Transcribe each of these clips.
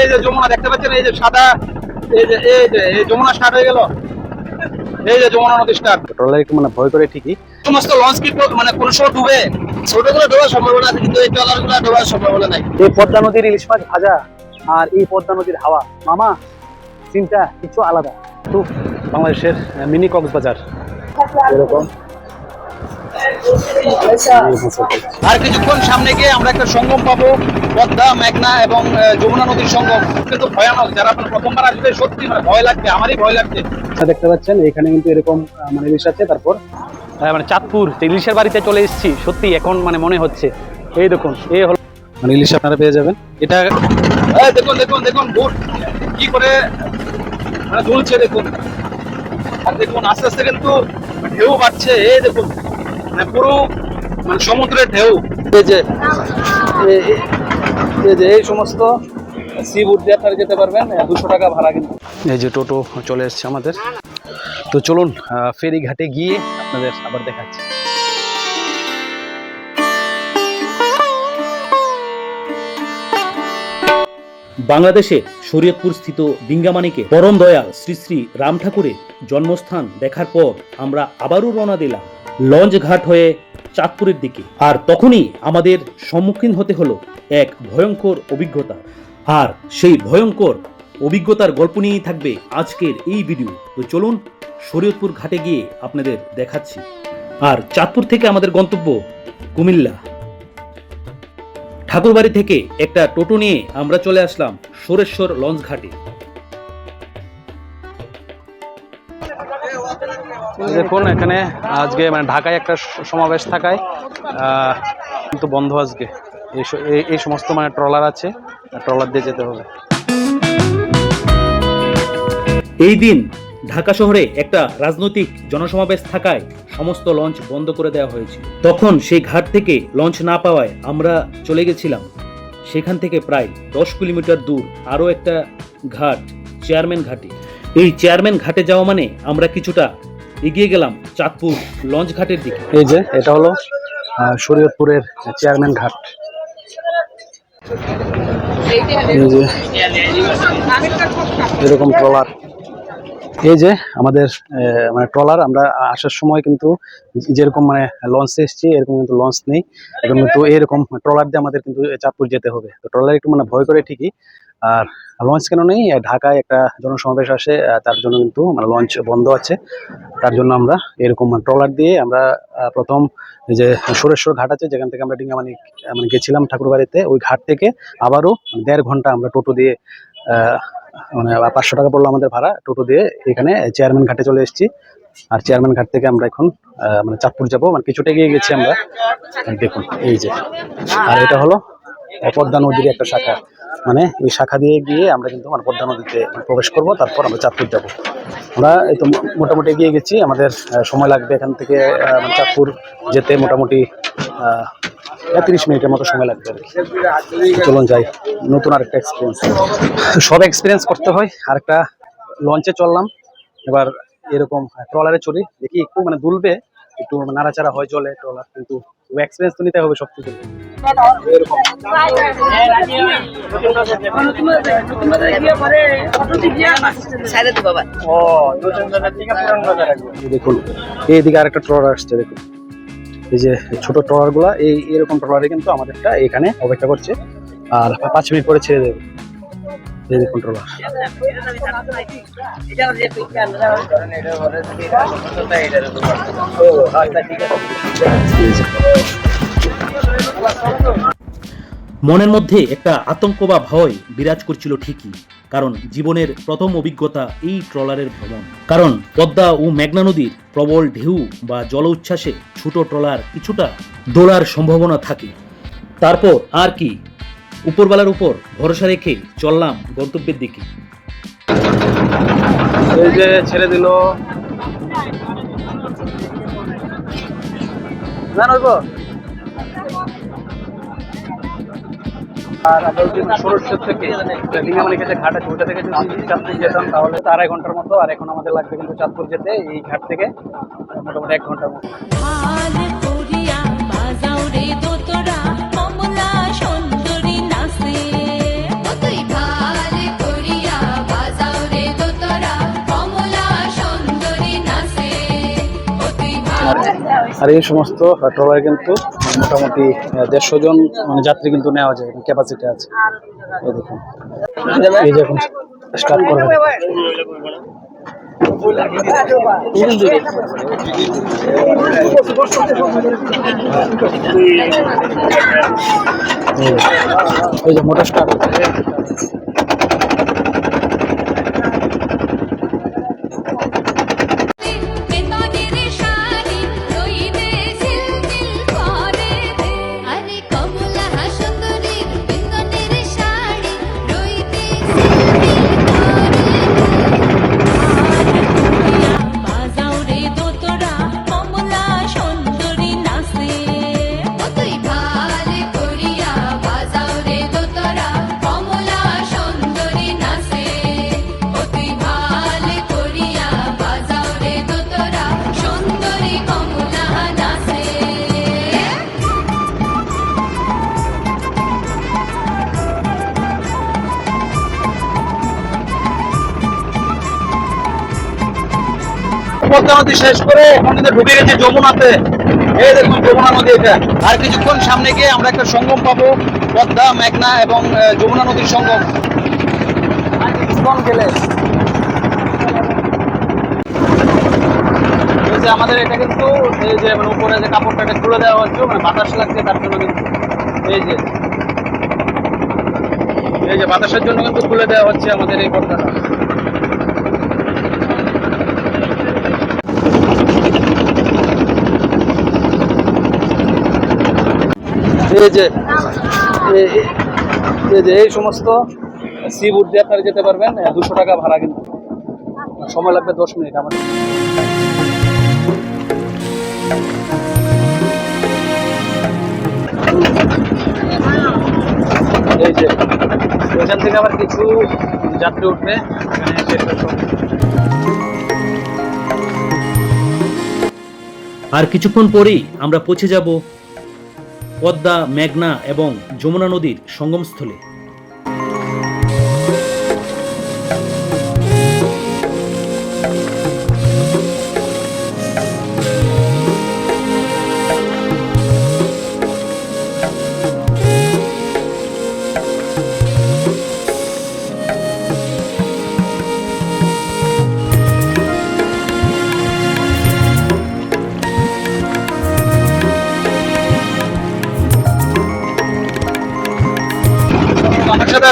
এই যে যমুনা দেখতে পাচ্ছেন? এই যে সাদা এই যে এই যে এই যমুনা স্টার্ট হয়ে গেল। এই যে যমুনা নদী স্টার্ট ট্রলার একটু মানে ভয় করে ঠিকই। সমস্ত লঞ্চ কি মানে কোন সময় ডুবে? ছোটগুলো ডোবার সম্ভাবনা আছে কিন্তু এই ট্রলারগুলো ডোবার সম্ভাবনা নাই। এই পদ্মা নদীর ইলিশ মাছ ভাজা আর এই পদ্মা নদীর হাওয়া। মামা সিনটা কিছু আলাদা। তো বাংলাদেশের মিনি কক্সবাজার। এরকম। আর কিছুক্ষণ সামনে গিয়ে আমরা একটা সঙ্গম পাবো পদ্মা মেঘনা এবং যমুনা নদীর সঙ্গম। কিন্তু ভয়ানক যারা আপনার প্রথমবার আসবে সত্যি মানে ভয় লাগবে আমারই ভয় লাগছে। আচ্ছা, দেখতে পাচ্ছেন এখানে কিন্তু এরকম মানে ইলিশ আছে তারপর? আহ, মানে চাঁদপুর ইলিশের বাড়িতে চলে এসেছি সত্যি এখন মানে মনে হচ্ছে। এই দেখুন এই হলো মানে ইলিশ আপনারা পেয়ে যাবেন। এটা এই দেখুন দেখুন দেখুন বুট কি করে মানে দুলছে দেখুন। আর দেখুন আস্তে আস্তে কিন্তু ঢেউ বাড়ছে। এই দেখুন। মানে পুরো মানে সমুদ্রের ঢেউ। এই যে এই যে এই সমস্ত সি বুট দিয়ে আপনারা যেতে পারবেন দুশো টাকা ভাড়া কিন্তু। এই যে টোটো চলে এসছে আমাদের। তো চলুন আহ, ফেরি ঘাটে গিয়ে আপনাদের আবার দেখাচ্ছি। বাংলাদেশে শরীয়তপুর স্থিত বিঙ্গামানিকে পরম দয়াল শ্রী শ্রী রাম ঠাকুরের জন্মস্থান দেখার পর আমরা আবারও রওনা দিলাম। লঞ্চ ঘাট হয়ে চাঁদপুরের দিকে। আর তখনই আমাদের সম্মুখীন হতে হলো এক ভয়ঙ্কর অভিজ্ঞতা। আর সেই ভয়ঙ্কর অভিজ্ঞতার গল্প নিয়েই থাকবে আজকের এই ভিডিও তো চলুন শরীয়তপুর ঘাটে গিয়ে আপনাদের দেখাচ্ছি। আর চাঁদপুর থেকে আমাদের গন্তব্য কুমিল্লা। ঠাকুরবাড়ি থেকে একটা টোটো নিয়ে আমরা চলে আসলাম সোরেশ্বর লঞ্চ ঘাটে। দেখুন এখানে আজকে মানে ঢাকায় একটা সমাবেশ থাকায় কিন্তু বন্ধ আজকে। এই সমস্ত মানে ট্রলার আছে, ট্রলার দিয়ে যেতে হবে। এই দিন ঢাকা শহরে একটা রাজনৈতিক জনসমাবেশ থাকায় সমস্ত লঞ্চ বন্ধ করে দেওয়া হয়েছিল। তখন সেই ঘাট থেকে লঞ্চ না পাওয়ায় আমরা চলে গেছিলাম। সেখান থেকে প্রায় দশ কিলোমিটার দূর আরও একটা ঘাট, চেয়ারম্যান ঘাটে। এই চেয়ারম্যান ঘাটে যাওয়া মানে আমরা কিছুটা এগিয়ে গেলাম চাঁদপুর লঞ্চ ঘাটের দিকে। এই যে, এটা হলো শরীয়তপুরের চেয়ারম্যান ঘাট। যে, এরকম ট্রলার। এই যে, আমাদের মানে ট্রলার, আমরা আসার সময় কিন্তু যেরকম মানে লঞ্চে এসেছি, এরকম কিন্তু লঞ্চ নেই। এখন কিন্তু এরকম ট্রলার দিয়ে আমাদের কিন্তু চাঁদপুর যেতে হবে। তো ট্রলার একটু মানে ভয় করে ঠিকই আর লঞ্চ কেন নেই? ঢাকায় একটা জনসমাবেশ আসে তার জন্য কিন্তু মানে লঞ্চ বন্ধ আছে। তার জন্য আমরা এরকম ট্রলার দিয়ে আমরা প্রথম যে সুরেশ্বর ঘাট আছে, যেখান থেকে আমরা ডিঙ্গামানি মানে গেছিলাম ঠাকুরবাড়িতে, ওই ঘাট থেকে আবারও দেড় ঘণ্টা আমরা টোটো দিয়ে মানে পাঁচশো টাকা পড়ল আমাদের ভাড়া, টোটো দিয়ে এখানে চেয়ারম্যান ঘাটে চলে এসেছি। আর চেয়ারম্যান ঘাট থেকে আমরা এখন মানে চাঁদপুর যাব। মানে কিছুটা এগিয়ে গেছি আমরা। দেখুন, এই যে। আর এটা হলো পদ্মা নদীর একটা শাখা। মানে এই শাখা দিয়ে গিয়ে আমরা কিন্তু মানে পদ্মা নদীতে প্রবেশ করব, তারপর আমরা চাঁদপুর যাব। আমরা এই তো মোটামুটি এগিয়ে গেছি, আমাদের সময় লাগবে এখান থেকে মানে চাঁদপুর যেতে মোটামুটি তিরিশ মিনিটের মতো সময় লাগবে চলুন যাই, নতুন আরেকটা এক্সপিরিয়েন্স সব এক্সপিরিয়েন্স করতে হয়, আরেকটা লঞ্চে চললাম। এবার এরকম ট্রলারে চড়ি, দেখি একটু মানে দুলবে একটু নাড়াচাড়া হয় চলে ট্রলার কিন্তু এক্সপিরিয়েন্স তো নিতে হবে সব কিছু এরকম এই দেখুন এইদিকে আরেকটা ট্রলার আসছে দেখুন। এই যে ছোট ট্রলারগুলা এই এরকম ট্রলারে কিন্তু আমাদেরটা এখানে অপেক্ষা করছে। আর পাঁচ মিনিট পরে ছেড়ে দেবে। এই দেখুন ট্রলার মনের মধ্যে একটা আতঙ্ক বা ভয় বিরাজ করছিল ঠিকই, কারণ জীবনের প্রথম অভিজ্ঞতা এই ট্রলারের ভ্রমণ। কারণ পদ্মা ও মেঘনা নদীর প্রবল ঢেউ বা জল উচ্ছ্বাসে ছোট ট্রলার কিছুটা দোলার সম্ভাবনা থাকে। তারপর আর কি উপরবেলার উপর ভরসা রেখে চললাম গন্তব্যের দিকে। এই যে ছেড়ে দিল। না নইব আর আমরা থেকে ডিঙ্গামালি কাছে ঘাট আছে ওইটা থেকে যদি চাঁদপুর যেতাম তাহলে তো আড়াই ঘণ্টার মতো আর এখন আমাদের লাগবে কিন্তু চাঁদপুর যেতে এই ঘাট থেকে মোটামুটি এক ঘণ্টার মতো। আর এই সমস্ত ট্রলারে কিন্তু মোটামুটি দেড়শো জন মানে যাত্রী কিন্তু নেওয়া যায় ক্যাপাসিটি আছে। এই দেখুন। এই যে এখন স্টার্ট করবে এই যে মোটর স্টার্ট শেষ করে এখন কিন্তু ঢুকে গেছে যমুনাতে। এই দেখুন, যমুনা নদী এটা। আর কিছুক্ষণ সামনে গিয়ে আমরা একটা সঙ্গম পাবো, পদ্মা, মেঘনা এবং যমুনা নদীর সঙ্গম। গেলে যে আমাদের এটা কিন্তু, এই যে মানে উপরে যে কাপড়টা এটা খুলে দেওয়া হচ্ছে মানে বাতাস লাগছে, তার জন্য কিন্তু এই যে এই যে বাতাসের জন্য কিন্তু খুলে দেওয়া হচ্ছে আমাদের এই পর্দাটা এই যে এই- সমস্ত সি বুট দিয়ে আপনারা যেতে পারবেন দুশো টাকা ভাড়া কিন্তু। সময় লাগবে দশ মিনিট আমার। এই যে, এখান থেকে আবার কিছু যাত্রী উঠবে আর কিছুক্ষণ পরেই আমরা পৌঁছে যাব পদ্মা মেঘনা এবং যমুনা নদীর সঙ্গমস্থলে।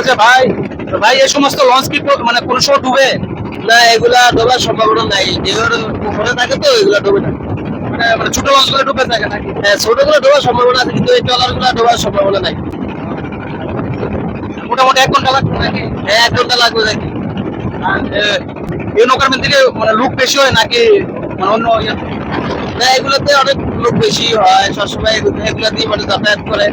আছে ভাই। ভাই, এই সমস্ত লঞ্চ কি মানে কোন সময় ডুবে? না, এগুলা ডোবার সম্ভাবনা নাই। যেগুলো থাকে তো, এগুলা ডোবে না। মানে মানে ছোট ডুবে থাকে হ্যাঁ ডোবার কিন্তু মোটামুটি এক ঘণ্টা লাগবে নাকি? হ্যাঁ এক ঘণ্টা লাগবে নাকি? মানে লোক বেশি হয় নাকি? মানে অন্য ইয়ে? না, এগুলোতে অনেক লোক বেশি হয়। সবসময় এগুলা দিয়ে মানে যাতায়াত করে।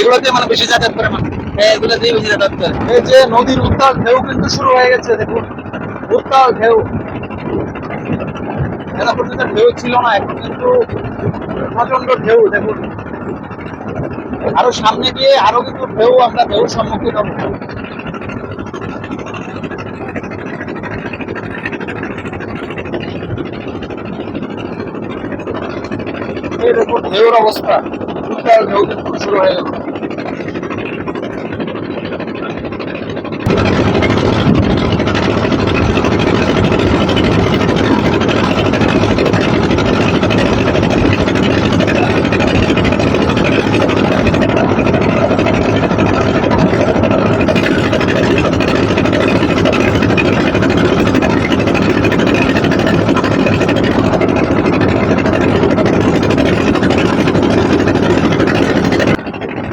এগুলোতে মানে বেশি যাতায়াত করে মানে এই যে নদীর উত্তাল ঢেউ কিন্তু শুরু হয়ে গেছে, দেখুন। উত্তাল ঢেউ। এরা পর্যন্ত ঢেউ ছিল না, এখন কিন্তু প্রচণ্ড ঢেউ, দেখুন। আরও সামনে গিয়ে আরও কিন্তু ঢেউ, আমরা ঢেউ সম্মুখীন হব। এই দেখুন, ঢেউর অবস্থা। উত্তাল ঢেউ কিন্তু শুরু হয়ে গেল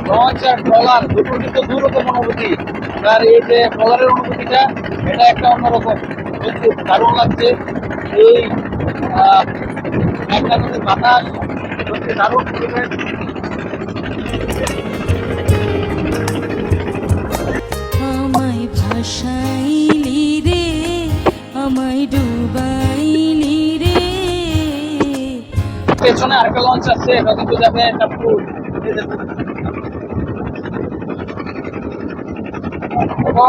লঞ্চ ট্রলার দুটো কিন্তু দু রকম অনুভূতি। আর এই যে ট্রলারের অনুভূতিটা এটা একটা অন্যরকম। সত্যি দারুণ লাগছে। এই একটা নদীর বাতাস দারুণ পরিবেশ। আমায় ভাসাইলি রে আমায় ডুবাইলি রে। পেছনে আরেকটা লঞ্চ আছে এটা কিন্তু যাবে চাঁদপুর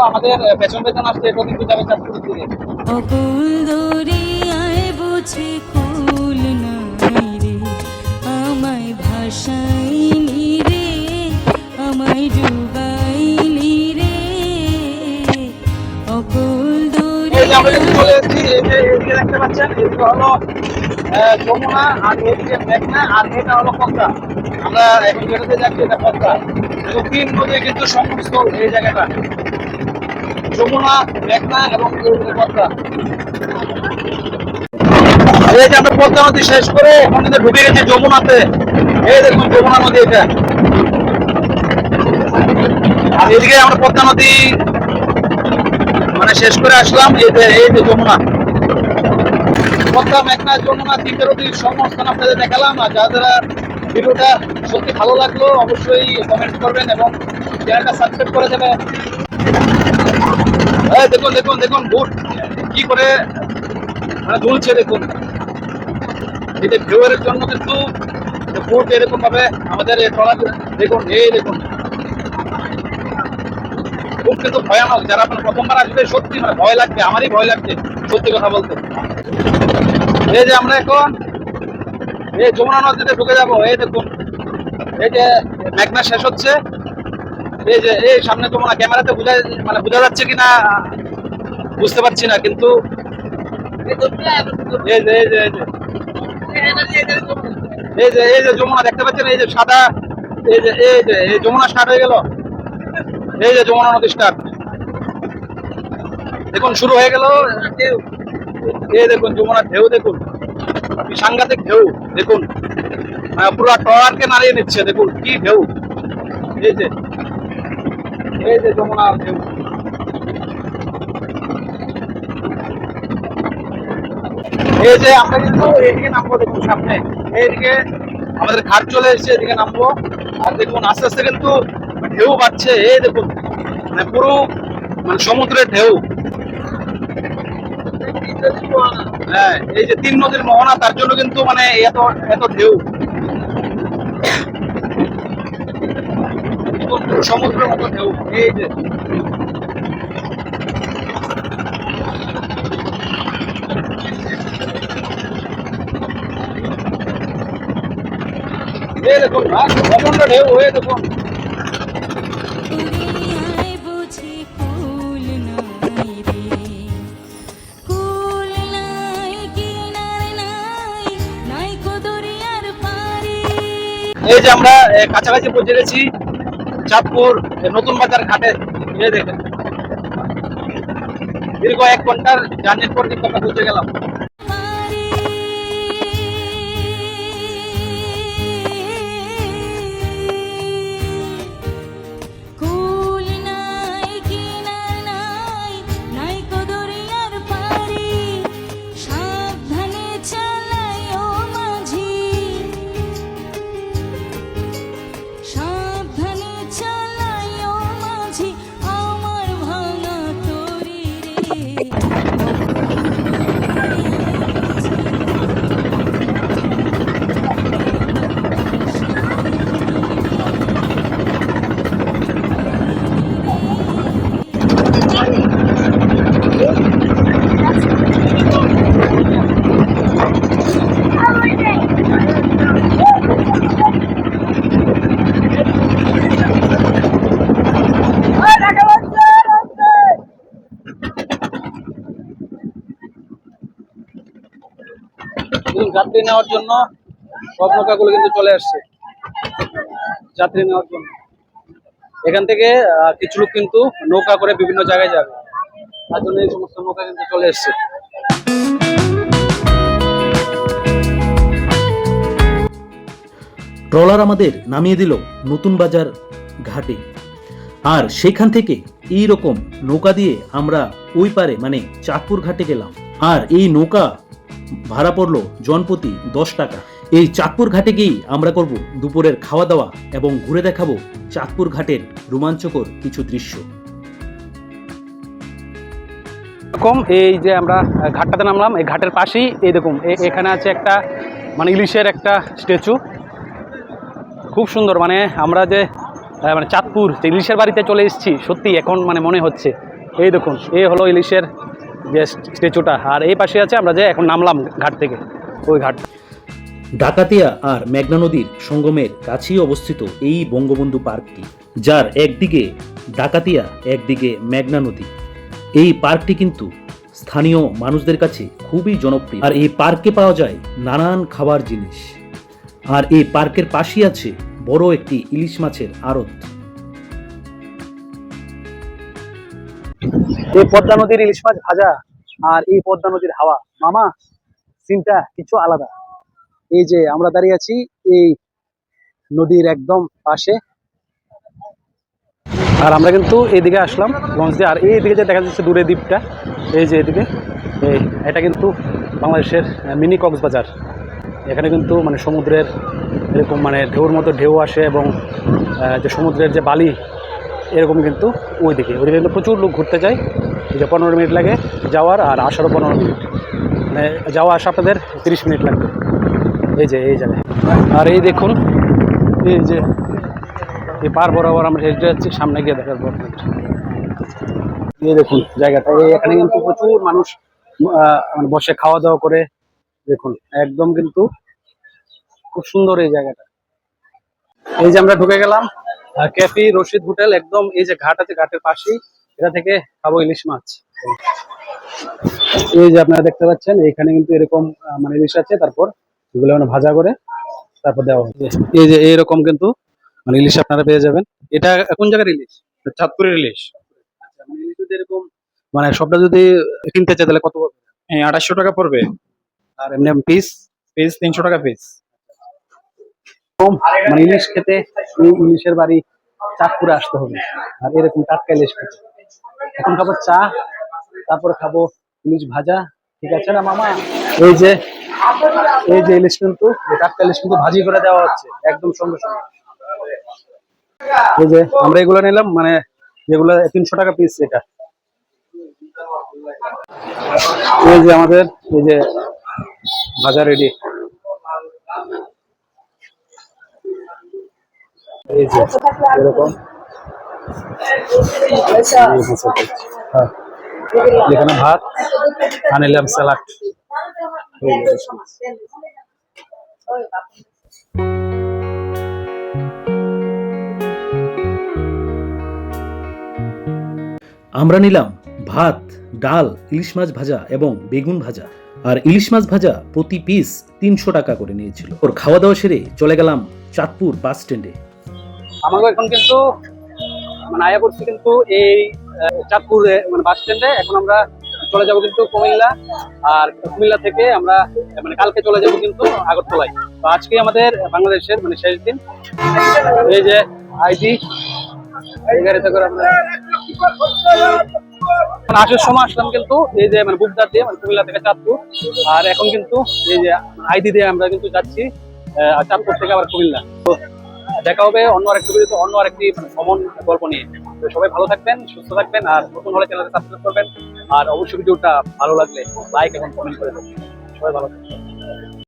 আমাদের পেছন পেছন আসছে এটা কিন্তু যাবে চাঁদপুরের দিকে। অকুল দরিয়ায় বুঝি কুল নাই রে ভাসাইলি রে আমায় ডুবাইলি রে। অকল এই যে আমরা কিন্তু চলে এসেছি এই যে এদিকে দেখতে পাচ্ছেন এদিকে হলো যমুনা আর এদিকে মেঘনা আর এটা হলো পদ্মা। আমরা এখন যেটাতে যাচ্ছি এটা পদ্মা। তিন নদী কিন্তু সংস্থল এই জায়গাটা। যমুনা, মেঘনা এবং পদ্মা এই যে আমরা পদ্মা নদী শেষ করে এখন কিন্তু ঢুকে গেছি যমুনাতে। এই দেখুন যমুনা নদী এটা। আর এদিকে আমরা পদ্মা নদী মানে শেষ করে আসলাম, এই যে এই যে যমুনা। পদ্মা, মেঘনা, যমুনা তিনটে নদীর সংস্থান আপনাদের দেখালাম, আর যারা ভিডিওটা সত্যি ভালো লাগল, অবশ্যই কমেন্ট করবেন এবং চ্যানেলটা সাবস্ক্রাইব করে দেবেন। এই দেখুন দেখুন দেখুন বুট কি করে মানে ঝুলছে দেখুন। এই যে ভিউয়ারের জন্য কিন্তু বুট এরকম ভাবে আমাদের এই দেখুন এই দেখুন। খুব কিন্তু ভয়ানক, যারা আপনার প্রথমবার আসবে, সত্যি মানে ভয় লাগবে, আমারই ভয় লাগছে, সত্যি কথা বলতে। এই যে আমরা এখন এই যমুনা নদীতে ঢুকে যাব, এই দেখুন। এই যে মেঘনা শেষ হচ্ছে। এই যে, এই সামনে যমুনা ক্যামেরাতে বোঝা মানে বোঝা যাচ্ছে কিনা, বুঝতে পারছি না, কিন্তু এই যে এই যে এই যে। এই যে যমুনা, দেখতে পাচ্ছেন? এই যে সাদা, এই যে এই যে, এই যমুনা স্টার্ট হয়ে গেল। এই যে যমুনা নদী স্টার্ট দেখুন, শুরু হয়ে গেল। এই দেখুন যমুনা ঢেউ দেখুন। সাংঘাতিক ঢেউ, দেখুন। পুরো ট্রলারকে নাড়িয়ে নিচ্ছে, দেখুন কি ঢেউ। এই যে এই যে যমুনা ঢেউ। এই যে, আমরা কিন্তু এইদিকে নামবো, দেখুন সামনে। এইদিকে আমাদের ঘাট চলে এসেছে, এদিকে নামবো। আর দেখুন, আস্তে আস্তে কিন্তু ঢেউ বাড়ছে, এই দেখুন। মানে পুরো মানে সমুদ্রের ঢেউ। হ্যাঁ এই যে তিন নদীর মোহনা, তার জন্য কিন্তু মানে এত এত ঢেউ। সমুদ্রের মতো ঢেউ। এই যে। দেখুন আর প্রচণ্ড ঢেউ হয়ে দেখুন। এই যে আমরা কাছাকাছি পৌঁছে গেছি, চাঁদপুর নতুন বাজার ঘাটে। দেখেন। দীর্ঘ এক ঘণ্টার জার্নির পর কিন্তু আমরা পৌঁছে গেলাম। যাত্রী নেওয়ার জন্য সব নৌকাগুলো কিন্তু চলে আসছে। যাত্রী নেওয়ার জন্য। এখান থেকে কিছু লোক কিন্তু নৌকা করে বিভিন্ন জায়গায় যাবে। তার জন্য এই সমস্ত নৌকা কিন্তু চলে এসছে। ট্রলার আমাদের নামিয়ে দিল নতুন বাজার ঘাটে। আর সেখান থেকে এই রকম নৌকা দিয়ে আমরা ওই পারে মানে চাঁদপুর ঘাটে গেলাম। আর এই নৌকা ভাড়া পড়ল জনপ্রতি দশ টাকা। এই চাঁদপুর ঘাটে গিয়েই আমরা করব দুপুরের খাওয়া দাওয়া এবং ঘুরে দেখাবো চাঁদপুর ঘাটের রোমাঞ্চকর কিছু দৃশ্য। এরকম এই যে আমরা ঘাটটাতে নামলাম, এই ঘাটের পাশেই এই দেখুন এখানে আছে একটা মানে ইলিশের একটা স্ট্যাচু। খুব সুন্দর মানে আমরা যে মানে চাঁদপুর, যে ইলিশের বাড়িতে চলে এসেছি সত্যি এখন মানে মনে হচ্ছে। এই দেখুন এই হলো ইলিশের যে স্ট্যাচুটা। আর এই পাশে আছে আমরা যে এখন নামলাম ঘাট থেকে, ওই ঘাট। ডাকাতিয়া আর মেঘনা নদীর সঙ্গমের কাছেই অবস্থিত এই বঙ্গবন্ধু পার্কটি, যার একদিকে ডাকাতিয়া, একদিকে মেঘনা নদী। এই পার্কটি কিন্তু স্থানীয় মানুষদের কাছে খুবই জনপ্রিয়। আর এই পার্কে পাওয়া যায় নানান খাবার জিনিস। আর এই পার্কের পাশেই আছে বড় একটি ইলিশ মাছের আড়ত। এই পদ্মা নদীর ইলিশ মাছ ভাজা আর এই পদ্মা নদীর হাওয়া। মামা, সিনটা কিছু আলাদা। এই যে আমরা দাঁড়িয়ে আছি এই নদীর একদম পাশে। আর আমরা কিন্তু এইদিকে আসলাম লঞ্চ দিয়ে। আর এইদিকে যে দেখা যাচ্ছে দূরে দ্বীপটা, এই যে এদিকে, এই, এটা কিন্তু বাংলাদেশের মিনি কক্সবাজার। এখানে কিন্তু মানে সমুদ্রের এরকম মানে ঢেউর মতো ঢেউ আসে এবং যে সমুদ্রের যে বালি এরকম কিন্তু ওইদিকে ওইদিকে কিন্তু প্রচুর লোক ঘুরতে যায়। যে পনেরো মিনিট লাগে যাওয়ার আর আসারও পনেরো মিনিট। মানে যাওয়া আসা আপনাদের তিরিশ মিনিট লাগবে। এই যে, এই জায়গায় আর এই দেখুন, এই যে, এই পার বরাবর আমরা হেঁটে যাচ্ছি, সামনে গিয়ে দেখাবো আপনাদের। এই দেখুন জায়গাটা। এখানে কিন্তু প্রচুর মানুষ মানে বসে খাওয়া দাওয়া করে। দেখুন, একদম কিন্তু খুব সুন্দর এই জায়গাটা। এই যে আমরা ঢুকে গেলাম। ক্যাফি রশিদ হোটেল একদম এই যে ঘাট আছে ঘাটের পাশেই। এটা থেকে খাব ইলিশ মাছ। এই যে আপনারা দেখতে পাচ্ছেন এখানে কিন্তু এরকম মানে ইলিশ আছে তারপর এগুলো মানে ভাজা করে তারপর দেওয়া হবে। এই যে এইরকম কিন্তু মানে ইলিশ আপনারা পেয়ে যাবেন। এটা কোন জায়গার ইলিশ? চাঁদপুরের ইলিশ। আচ্ছা, মানে এরকম মানে সবটা যদি কিনতে চাই তাহলে কত পড়বে? হ্যাঁ আঠাশশো টাকা পড়বে। আর এমনি পিস পিস তিনশো টাকা পিস মানে ইলিশ খেতে এই ইলিশের বাড়ি চাঁদপুরে আসতে হবে। আর এরকম টাটকা ইলিশ খেতে। এখন খাব চা, তারপরে খাব ইলিশ ভাজা। ঠিক আছে না, মামা? এই যে এই যে ইলিশ কিন্তু টাটকা ইলিশ কিন্তু ভাজি করে দেওয়া হচ্ছে, একদম সঙ্গে সঙ্গে। এই যে, আমরা এগুলো নিলাম মানে যেগুলো তিনশো টাকা পিস এটা। এই যে আমাদের, এই যে ভাজা রেডি হ্যাঁ। এখানে ভাত, আর নিলাম স্যালাড। আমরা নিলাম ভাত, ডাল, ইলিশ মাছ ভাজা এবং বেগুন ভাজা। আর ইলিশ মাছ ভাজা প্রতি পিস তিনশো টাকা করে নিয়েছিল। ওর খাওয়া দাওয়া সেরে চলে গেলাম চাঁদপুর বাস স্ট্যান্ডে। আমাকে এখন কিন্তু মানে আয়া করছি কিন্তু এই চাঁদপুর মানে বাস স্ট্যান্ডে এখন আমরা চলে যাব কিন্তু কুমিল্লা। আর কুমিল্লা থেকে আমরা মানে কালকে চলে যাব কিন্তু আগরতলায়। তো আজকে আমাদের বাংলাদেশের মানে শেষ দিন। এই যে এই গাড়িতে করে আমরা মানে আসার সময় আসলাম কিন্তু এই যে মানে বুকদার দিয়ে মানে কুমিল্লা থেকে চাঁদপুর। আর এখন কিন্তু এই যে আইডি দিয়ে আমরা কিন্তু যাচ্ছি চাঁদপুর থেকে আবার কুমিল্লা। দেখা হবে অন্য আরেকটি ভিডিওতে অন্য আরেকটি মানে ভ্রমণ গল্প নিয়ে। তো সবাই ভালো থাকবেন, সুস্থ থাকবেন, আর নতুন হলে চ্যানেলটা সাবস্ক্রাইব করবেন। আর অবশ্যই ভিডিওটা ভালো লাগলে লাইক এবং কমেন্ট করে দেবেন। সবাই ভালো থাকবেন।